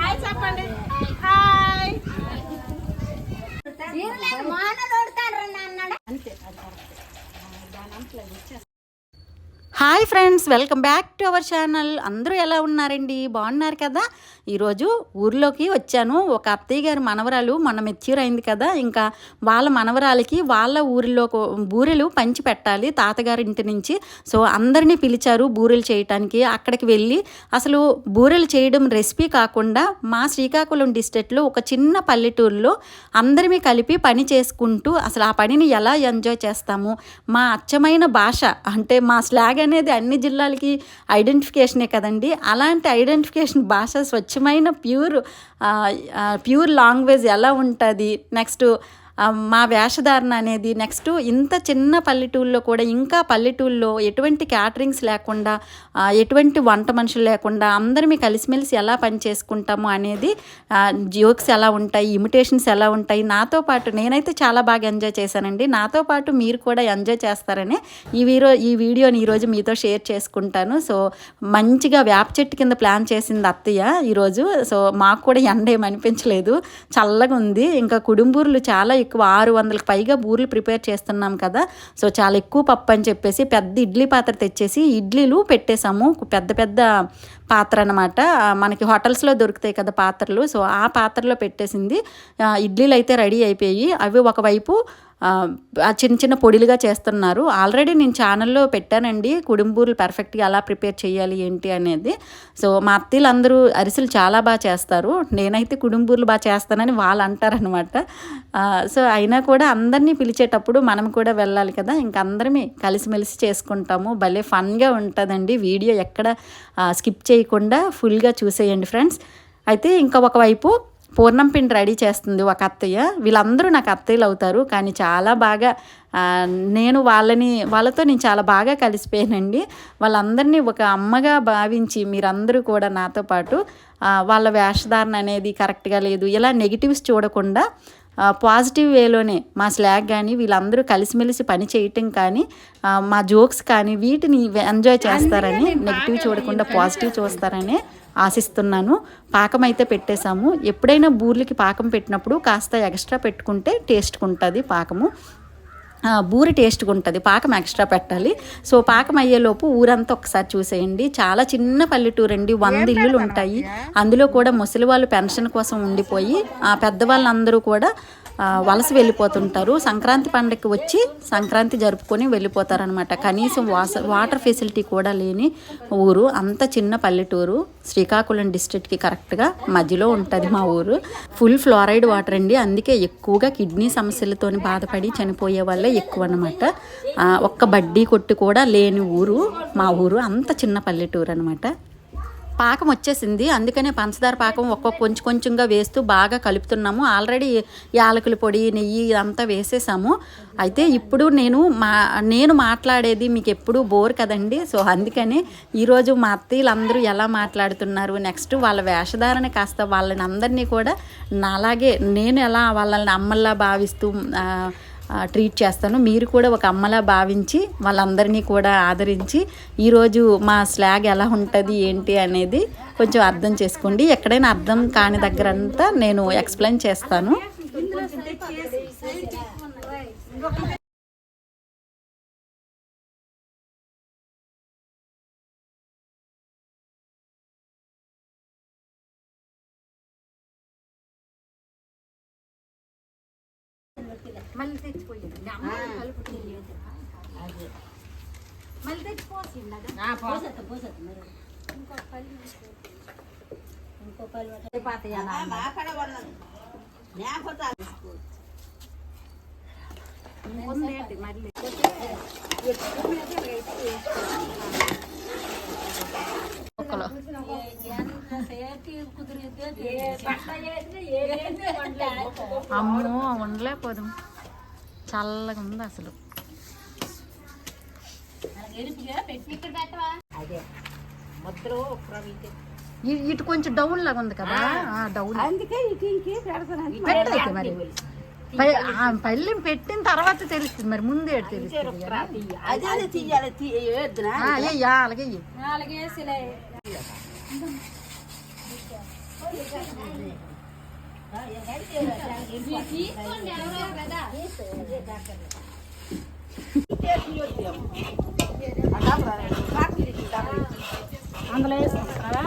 Hi చెప్పండి. Hi. Hi friends welcome back to our channel. అందరూ ఎలా ఉన్నారండి? బాగున్నారు కదా? ఈరోజు ఊర్లోకి వచ్చాను. ఒక అత్తయ్య గారి మనవరాలు మొన్న మెచ్యూర్ అయింది కదా ఇంకా వాళ్ళ మనవరాలకి వాళ్ళ ఊరిలో బూరెలు పంచి పెట్టాలి తాతగారి ఇంటి నుంచి. సో అందరినీ పిలిచారు బూరెలు చేయటానికి. అక్కడికి వెళ్ళి అసలు బూరెలు చేయడం రెసిపీ కాకుండా మా శ్రీకాకుళం డిస్ట్రిక్ట్లో ఒక చిన్న పల్లెటూరులో అందరిమీ కలిపి పని చేసుకుంటూ అసలు ఆ పనిని ఎలా ఎంజాయ్ చేస్తాము? మా అచ్చమైన భాష అంటే మా స్లాగ్ అనేది అన్ని జిల్లాలకి ఐడెంటిఫికేషనే కదండి. అలాంటి ఐడెంటిఫికేషన్ భాష స్వచ్ఛమైన ప్యూర్ ప్యూర్ లాంగ్వేజ్ ఎలా ఉంటుంది? నెక్స్ట్ మా వేషధారణ అనేది నెక్స్ట్ ఇంత చిన్న పల్లెటూళ్ళలో కూడా ఇంకా పల్లెటూళ్ళలో ఎటువంటి క్యాటరింగ్స్ లేకుండా ఎటువంటి వంట మనుషులు లేకుండా అందరిమీ కలిసిమెలిసి ఎలా పని చేసుకుంటాము అనేది జోక్స్ ఎలా ఉంటాయి ఇమిటేషన్స్ ఎలా ఉంటాయి నాతో పాటు నేనైతే చాలా బాగా ఎంజాయ్ చేశానండి. నాతో పాటు మీరు కూడా ఎంజాయ్ చేస్తారని ఈ వీరో ఈ వీడియోని ఈరోజు మీతో షేర్ చేసుకుంటాను. సో మంచిగా వేప చెట్టు కింద ప్లాన్ చేసింది అత్తయ్య ఈరోజు సో మాకు కూడా ఎండ ఏం అనిపించలేదు. చల్లగా ఉంది. ఇంకా కుడుంబూర్లు చాలా ఎక్కువ ఆరు వందలకు పైగా బూరెలు ప్రిపేర్ చేస్తున్నాం కదా. సో చాలా ఎక్కువ పప్పు అని చెప్పేసి పెద్ద ఇడ్లీ పాత్ర తెచ్చేసి ఇడ్లీలు పెట్టేశాము. పెద్ద పెద్ద పాత్ర అనమాట మనకి హోటల్స్లో దొరుకుతాయి కదా పాత్రలు. సో ఆ పాత్రలో పెట్టేసింది. ఇడ్లీలు అయితే రెడీ అయిపోయి అవి ఒకవైపు చిన్న చిన్న పొడిలుగా చేస్తున్నారు. ఆల్రెడీ నేను ఛానల్లో పెట్టానండి. కుడుంబూరులు పర్ఫెక్ట్గా ఎలా ప్రిపేర్ చేయాలి ఏంటి అనేది. సో మా అత్తీలు అందరూ అరిసెలు చాలా బాగా చేస్తారు. నేనైతే కుడుంబూరులు బాగా చేస్తానని వాళ్ళు అంటారనమాట సో అయినా కూడా అందరినీ పిలిచేటప్పుడు మనం కూడా వెళ్ళాలి కదా. ఇంక అందరమే కలిసిమెలిసి చేసుకుంటాము. భలే ఫన్గా ఉంటుందండి. వీడియో ఎక్కడ స్కిప్ చేయకుండా ఫుల్గా చూసేయండి ఫ్రెండ్స్ అయితే ఇంకా ఒకవైపు పూర్ణం పిండి రెడీ చేస్తుంది ఒక అత్తయ్య. వీళ్ళందరూ నాకు అత్తయ్యలు అవుతారు. కానీ చాలా బాగా నేను వాళ్ళని వాళ్ళతో నేను చాలా బాగా కలిసిపోయానండి. వాళ్ళందరినీ ఒక అమ్మగా భావించి మీరందరూ కూడా నాతో పాటు వాళ్ళ వేషధారణ అనేది కరెక్ట్గా లేదు. ఇలా నెగిటివ్స్ చూడకుండా పాజిటివ్ వేలోనే మా స్లాగ్ కానీ వీళ్ళందరూ కలిసిమెలిసి పని చేయటం కానీ మా జోక్స్ కానీ వీటిని ఎంజాయ్ చేస్తారని నెగిటివ్ చూడకుండా పాజిటివ్ చూస్తారని ఆశిస్తున్నాను. పాకం అయితే పెట్టేశాము. ఎప్పుడైనా బూర్లకి పాకం పెట్టినప్పుడు కాస్త ఎక్స్ట్రా పెట్టుకుంటే టేస్ట్గా ఉంటుంది పాకము. బూరి టేస్ట్గా ఉంటుంది పాకం ఎక్స్ట్రా పెట్టాలి. సో పాకం అయ్యేలోపు ఊరంతా ఒకసారి చూసేయండి. చాలా చిన్న పల్లెటూరు అండి వంద ఇల్లులు ఉంటాయి. అందులో కూడా ముసలి వాళ్ళు పెన్షన్ కోసం ఉండిపోయి ఆ పెద్దవాళ్ళందరూ కూడా వలస వెళ్ళిపోతుంటారు. సంక్రాంతి పండగకి వచ్చి సంక్రాంతి జరుపుకొని వెళ్ళిపోతారనమాట కనీసం వాస వాటర్ ఫెసిలిటీ కూడా లేని ఊరు. అంత చిన్న పల్లెటూరు. శ్రీకాకుళం డిస్ట్రిక్ట్కి కరెక్ట్గా మధ్యలో ఉంటుంది మా ఊరు. ఫుల్ ఫ్లోరైడ్ వాటర్ అండి. అందుకే ఎక్కువగా కిడ్నీ సమస్యలతో బాధపడి చనిపోయే వాళ్ళే ఎక్కువ అనమాట ఒక్క బడ్డీ కొట్టు కూడా లేని ఊరు మా ఊరు అంత చిన్న పల్లెటూరు అనమాట. పాకం వచ్చేసింది. అందుకనే పంచదార పాకం ఒక్కొక్క కొంచెం కొంచెంగా వేస్తూ బాగా కలుపుతున్నాము. ఆల్రెడీ యాలకుల పొడి నెయ్యి ఇదంతా వేసేసాము. అయితే ఇప్పుడు నేను మా నేను మాట్లాడేది మీకు ఎప్పుడు బోర్ కదండి. సో అందుకని ఈరోజు మా అత్తయ్యలందరూ ఎలా మాట్లాడుతున్నారు నెక్స్ట్ వాళ్ళ వేషధారణ కాస్త వాళ్ళని అందరినీ కూడా నాలాగే నేను ఎలా వాళ్ళని అమ్మల్లా భావిస్తూ ట్రీట్ చేస్తాను. మీరు కూడా ఒక అమ్మలా భావించి వాళ్ళందరినీ కూడా ఆదరించి ఈరోజు మా స్లాగ్ ఎలా ఉంటుంది ఏంటి అనేది కొంచెం అర్థం చేసుకోండి. ఎక్కడైనా అర్థం కాని దగ్గర అంతా నేను ఎక్స్ప్లెయిన్ చేస్తాను. మళ్ళీ తెచ్చిపోయి మళ్ళీ తెచ్చిపోసింది ఒక్కలో అమ్మో ఉండలేకపోదాం. చల్లగా ఉంది అసలు. ఇటు కొంచెం డౌన్ లాగా ఉంది కదా? డౌన్ అందుకే ఇటు ఇంకే పెడతాను పెట్టయితే మరి. పై- ఆ పళ్ళెం పెట్టిన తర్వాత తెలుస్తుంది మరి ముందే తెలుస్తుంది అలాగే అందులో వేసుకుంటారా?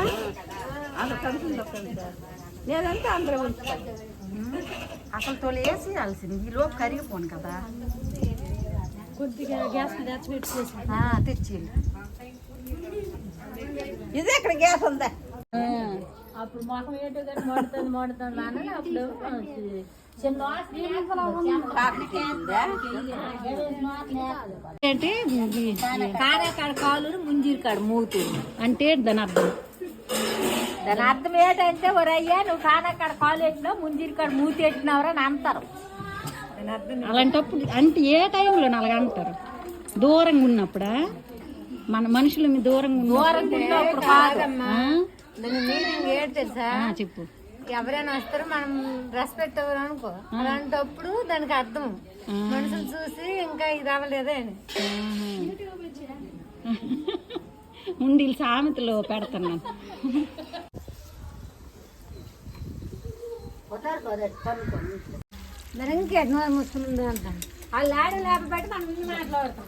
అందులో కలిసి లేదంటే అందులో ఉంచుతాను అసలు తొలి వేసి వేయాల్సింది ఈ లోపు కరిగిపోను కదా. కొద్దిగా గ్యాస్ తెచ్చి పెట్టుకోసి ఆ, తెచ్చి ఇది ఇక్కడ గ్యాస్ ఉందా? అప్పుడు మొఖం ఏంటో కానీ మడుతుంది మడుతుంది అని అప్పుడు చిన్న ఏంటి? కారేకాడ కాలు ముంజీరి కాడ మూతురు అంటే దాని అర్థం దాని అర్థం ఏంటంటే ఒరయ్యా నువ్వు కారేకాడ కాలు పెట్టినావు ముంజీరి కాడ మూతి పెట్టినావురా అని అంటారు. అలాంటప్పుడు అంటే ఏ టైంలో అలాగ అంటారు? దూరంగా ఉన్నప్పుడా? మన మనుషులు మీ దూరంగా చెప్పు. ఎవరైనా వస్తారు మనం రెస్పెక్ట్ అవ్వాలి అనుకో. అలాంటప్పుడు దానికి అర్థం. మనుషులు చూసి ఇంకా ఇది అవ్వలేదే అని. వీళ్ళు సామెతలో పెడుతున్నాను. మరి ఇంకెన్నో ముస్తుంది అంటాను. వాళ్ళు ఆడే లేకపోతే మనం మాట్లాడతాం.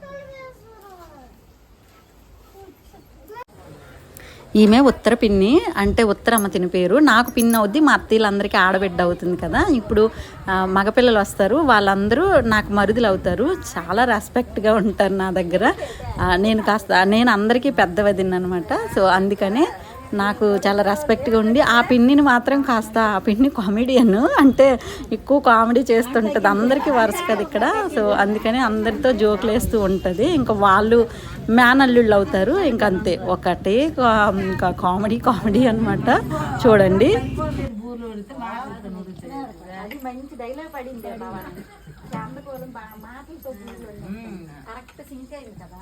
ఈమె ఉత్తర పిన్ని అంటే ఉత్తరమ్మ తిని పేరు. నాకు పిన్ని అవుద్ది మా అత్తయ్యలందరికీ ఆడబిడ్డ అవుతుంది కదా. ఇప్పుడు మగపిల్లలు వస్తారు వాళ్ళందరూ నాకు మరుదులు అవుతారు. చాలా రెస్పెక్ట్గా ఉంటారు నా దగ్గర. నేను కాస్త నేను అందరికీ పెద్ద అనమాట సో అందుకనే నాకు చాలా రెస్పెక్ట్గా ఉండి ఆ పిన్నిని మాత్రం కాస్త ఆ పిన్ని కామెడియన్ అంటే ఎక్కువ కామెడీ చేస్తుంటుంది. అందరికీ వరుస కదా ఇక్కడ. సో అందుకని అందరితో జోకులు వేస్తూ ఉంటుంది. ఇంకా వాళ్ళు మేనల్లుళ్ళు అవుతారు. ఇంకా అంతే. ఒకటి ఇంకా కామెడీ కామెడీ అన్నమాట. చూడండి. అది మంచి డైలాగ్ పడింది మాటలతో కరెక్ట్ సింక్ అయింది కదా.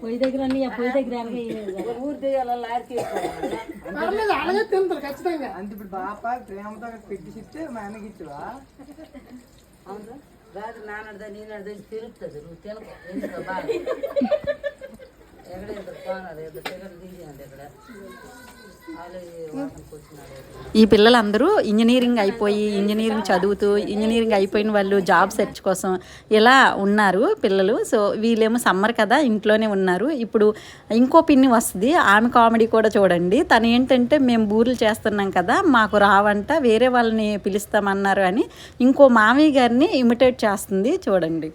పొయ్యి దగ్గర పొయ్యి దగ్గర ఊరు దిగాల లారీ తీసుకోవాలి అంటే ఇప్పుడు బాప ప్రేమతో పెట్టి చెప్తే మా ఆయనకి ఇచ్చువా? అవును. రాదు నాన్నదా నేనదా తిరుగుతుంది నువ్వు తినకు ఎందుకు బాగా ఎక్కడ ఎదురు పోనారు ఎదురు టికెట్ దిగినాడు ఇక్కడ వాళ్ళు వాసనకు వచ్చినాడు ఈ పిల్లలందరూ ఇంజనీరింగ్ అయిపోయి ఇంజనీరింగ్ చదువుతూ ఇంజనీరింగ్ అయిపోయిన వాళ్ళు జాబ్ సెర్చ్ కోసం ఇలా ఉన్నారు పిల్లలు. సో వీళ్ళేమో సమ్మర్ కదా ఇంట్లోనే ఉన్నారు. ఇప్పుడు ఇంకో పిన్ని వస్తుంది ఆమె కామెడీ కూడా చూడండి. తను ఏంటంటే మేము బూర్లు చేస్తున్నాం కదా మాకు రావంట వేరే వాళ్ళని పిలుస్తామన్నారు అని ఇంకో మామయ్య గారిని ఇమిటేట్ చేస్తుంది చూడండి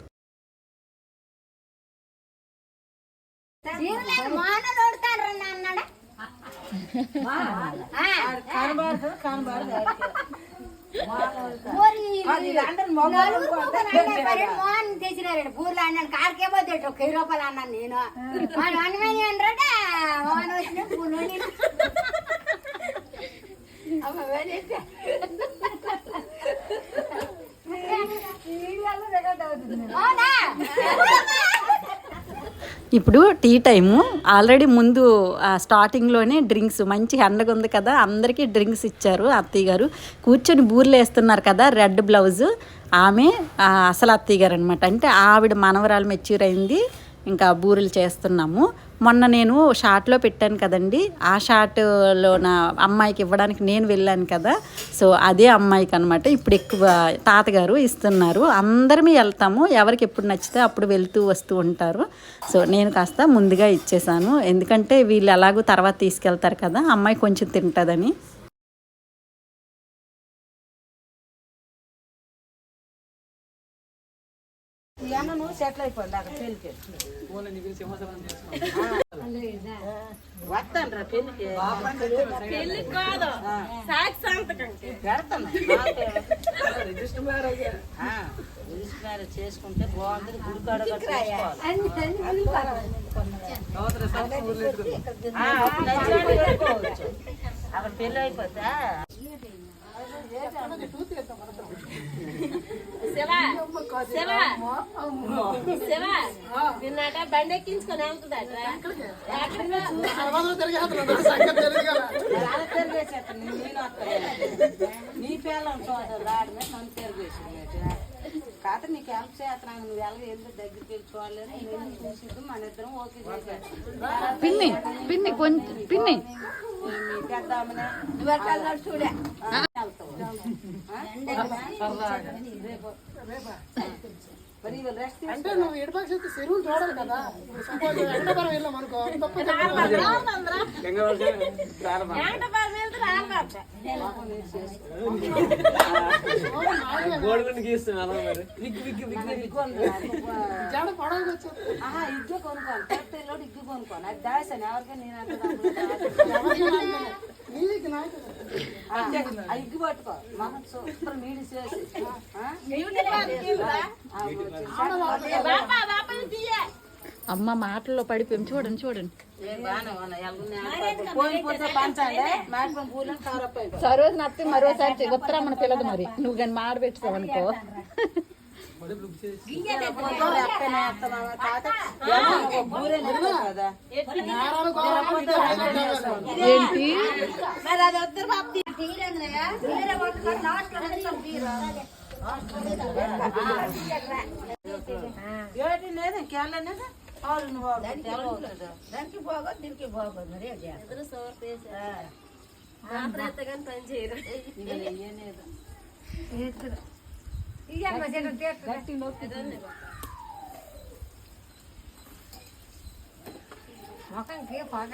అది అందరు మొగలు మోహన్ తెచ్చినారండి పూర్లు అన్నాను కారకే పోతే ఒక రూపాయలు అన్నాను నేను. అనమని అంటే వచ్చిన పూలు అవునా ఇప్పుడు టీ టైము. ఆల్రెడీ ముందు స్టార్టింగ్లోనే డ్రింక్స్ మంచి ఎండగా ఉంది కదా అందరికీ డ్రింక్స్ ఇచ్చారు అత్తయ్య గారు. కూర్చొని బూర్లు వేస్తున్నారు కదా రెడ్ బ్లౌజ్. ఆమె అసలు అత్తయ్య గారు అనమాట అంటే ఆవిడ మనవరాలు మెచ్యూర్ అయింది ఇంకా బూరెలు చేస్తున్నాము. మొన్న నేను షార్ట్లో పెట్టాను కదండి. ఆ షార్ట్లో నా అమ్మాయికి ఇవ్వడానికి నేను వెళ్ళాను కదా. సో అదే అమ్మాయికి అనమాట ఇప్పుడు ఎక్కువ తాతగారు ఇస్తున్నారు. అందరం వెళ్తాము. ఎవరికి ఎప్పుడు నచ్చితే అప్పుడు వెళ్తూ వస్తూ ఉంటారు. సో నేను కాస్త ముందుగా ఇచ్చేసాను. ఎందుకంటే వీళ్ళు ఎలాగో తర్వాత తీసుకెళ్తారు కదా. అమ్మాయి కొంచెం తింటుందని. సెటిల్ అక్కడ పెళ్ళికి వస్తాను రా పెళ్ళికి పెళ్ళికి కాదు పెడతాను. రిజిస్టర్ మ్యారేజ్ చేసుకుంటే బాగుంటుంది గుడికాడ కట్టుకోవాలి. ఆ, అప్పుడు నిన్నట బండి ఎక్కించుకొని వెళ్తుందట. నేను వస్తాను నీ పిల్లలు నన్ను తిరిగేసి కాకపోతే నీకు హెల్ప్ చేస్తున్నాను నువ్వు ఎలాగ ఎందుకు దగ్గరికి వెళ్ళి చూడలేదు నేను వెళ్ళి చూసిద్దు మన ఇద్దరం ఓకే చేసేస్తాను పిన్ని పిన్ని కొంచెం పిన్ని. మీ పెద్ద ఆమెనే నువ్వు వెళ్తావు చూడే. అంటే నువ్వు చేస్తే చెరువులు చూడాలి కదా. సపోజ్ వెంకటపురం వెళ్ళాం అనుకో తప్ప జడ పడవకి వచ్చారు ఆహా ఇగ్గు కొనుక్కోను పెద్దలోడు ఇగ్గు కొనుక్కోను అది దాసాను ఎవరికైనా నేను ఆ ఇగ్గు పట్టుకో మహా సూపర్ చేసి వచ్చి అమ్మ మాటల్లో పడిపోయాం. చూడండి చూడండి. సరోజ్ నత్తి మరోసారి ఉత్తరమ్మన పిల్లదు మరి. నువ్వు కానీ మాడబెట్టుతావు అనుకో ఏంటి? లాస్ట్ ఏటి లేదు అవును నువ్వు తెలవదు దానికి పోగొద్దు దీనికి పోగొద్దు మరి ఏం చేయాలి? ఇయ్యాలి మరి జనం తీర్చు. ముఖంకి పొగ.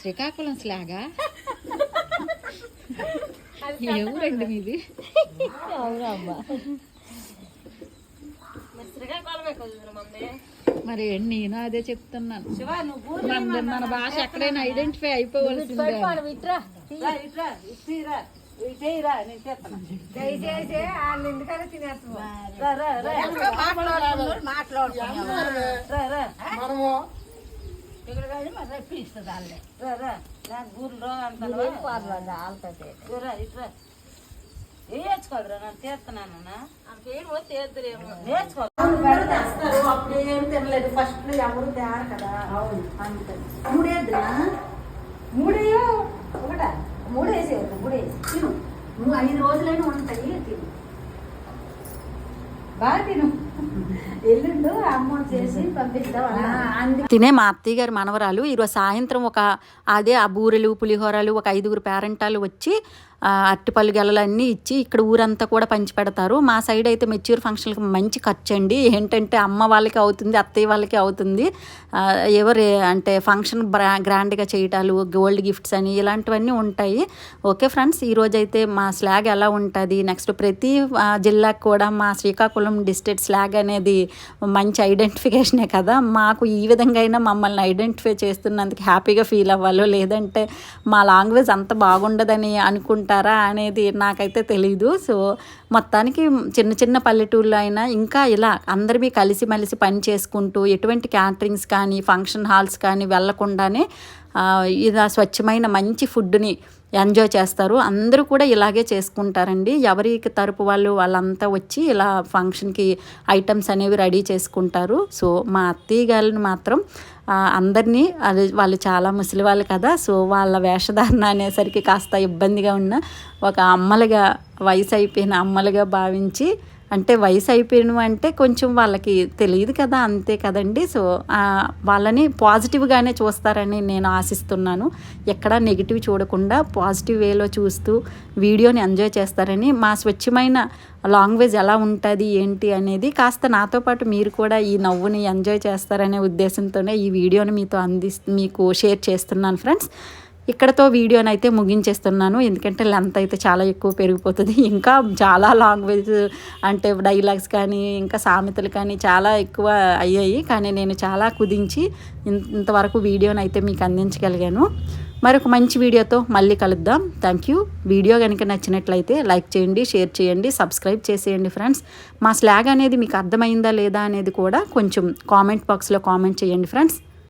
శ్రీకాకుళం స్లాగా? ఏ ఊరండి మీది? మరి నేను అదే చెప్తున్నాను. శివ నువ్వు మన మన భాష ఎక్కడైనా ఐడెంటిఫై అయిపోవలసిందే. దయచేసి వాళ్ళు ఎందుకని తినేస్తాము రా రా రా. రా రా. మనము ఇక్కడ కానీ మరి రప్పిస్తుంది వాళ్ళే. రా రా నాకు గూరు రోగం అంటాను వాళ్ళతో రా ఇట్రా వేయించుకోదురా నన్ను తీస్తున్నాను నేర్చుకో. అప్పుడు ఏం తినలేదు. ఫస్ట్ ఎవరు తేరు కదా? అందుకని. మూడేద్దా మూడేయో? ఒకట? మూడేసి మూడేసి. తిను. నువ్వు ఐదు రోజులైనా ఉంటాయి తిను. బాగా తిను. ఎల్లుండు అమ్మ చేసి పంపిస్తాం తినే మా అత్తయ్య గారి మనవరాలు ఈరోజు సాయంత్రం ఒక అదే ఆ బూరెలు పులిహోరలు ఒక ఐదుగురు పేరెంటాలు వచ్చి అరటిపళ్ళు గెలలన్నీ ఇచ్చి ఇక్కడ ఊరంతా కూడా పంచి పెడతారు. మా సైడ్ అయితే మెచ్యూర్ ఫంక్షన్కి మంచి ఖర్చు అండి ఏంటంటే అమ్మ వాళ్ళకి అవుతుంది అత్తయ్య వాళ్ళకి అవుతుంది. ఎవరు అంటే ఫంక్షన్ బ్రా గ్రాండ్గా చేయటాలు గోల్డ్ గిఫ్ట్స్ అని ఇలాంటివన్నీ ఉంటాయి. ఓకే ఫ్రెండ్స్ ఈరోజు అయితే మా స్లాగ్ ఎలా ఉంటుంది? నెక్స్ట్ ప్రతి జిల్లాకు కూడా మా శ్రీకాకుళం డిస్ట్రిక్ట్ స్లాగ్ అనేది మంచి ఐడెంటిఫికేషనే కదా. మాకు ఈ విధంగా అయినా మమ్మల్ని ఐడెంటిఫై చేస్తున్నందుకు హ్యాపీగా ఫీల్ అవ్వాలో లేదంటే మా లాంగ్వేజ్ అంత బాగుండదని అనుకుంటా. అనుకుంటారా అనేది నాకైతే తెలీదు. సో మొత్తానికి చిన్న చిన్న పల్లెటూళ్ళు అయినా ఇంకా ఇలా అందరివి కలిసిమెలిసి పని చేసుకుంటూ ఎటువంటి క్యాటరింగ్స్ కానీ ఫంక్షన్ హాల్స్ కానీ వెళ్ళకుండానే ఇలా స్వచ్ఛమైన మంచి ఫుడ్ని ఎంజాయ్ చేస్తారు. అందరూ కూడా ఇలాగే చేసుకుంటారండి. ఎవరికి తరపు వాళ్ళు వాళ్ళంతా వచ్చి ఇలా ఫంక్షన్కి ఐటమ్స్ అనేవి రెడీ చేసుకుంటారు. సో మా అత్తయ్య గారిని మాత్రం అందరినీ అది వాళ్ళు చాలా ముసలి వాళ్ళు కదా సో వాళ్ళ వేషధారణ అనేసరికి కాస్త ఇబ్బందిగా ఉన్న ఒక అమ్మలుగా వయసు అయిపోయిన అమ్మలుగా భావించి అంటే వయసు అయిపోయిన అంటే కొంచెం వాళ్ళకి తెలియదు కదా అంతే కదండి. సో వాళ్ళని పాజిటివ్గానే చూస్తారని నేను ఆశిస్తున్నాను. ఎక్కడా నెగిటివ్ చూడకుండా పాజిటివ్ వేలో చూస్తూ వీడియోని ఎంజాయ్ చేస్తారని మా స్వచ్ఛమైన లాంగ్వేజ్ ఎలా ఉంటుంది ఏంటి అనేది కాస్త నాతో పాటు మీరు కూడా ఈ నవ్వుని ఎంజాయ్ చేస్తారనే ఉద్దేశంతోనే ఈ వీడియోని మీతో అంది మీకు షేర్ చేస్తున్నాను ఫ్రెండ్స్. ఇక్కడతో వీడియోని అయితే ముగించేస్తున్నాను. ఎందుకంటే లెంత్ అయితే చాలా ఎక్కువ పెరిగిపోతుంది. ఇంకా చాలా లాంగ్వేజ్ అంటే డైలాగ్స్ కానీ ఇంకా సామెతలు కానీ చాలా ఎక్కువ అయ్యాయి. కానీ నేను చాలా కుదించి ఇంతవరకు వీడియోని అయితే మీకు అందించగలిగాను. మరొక మంచి వీడియోతో మళ్ళీ కలుద్దాం. Thank you. వీడియో కనుక నచ్చినట్లయితే లైక్ చేయండి షేర్ చేయండి సబ్స్క్రైబ్ చేసేయండి ఫ్రెండ్స్. మా స్లాగ్ అనేది మీకు అర్థమైందా లేదా అనేది కూడా కొంచెం కామెంట్ బాక్స్లో కామెంట్ చేయండి ఫ్రెండ్స్.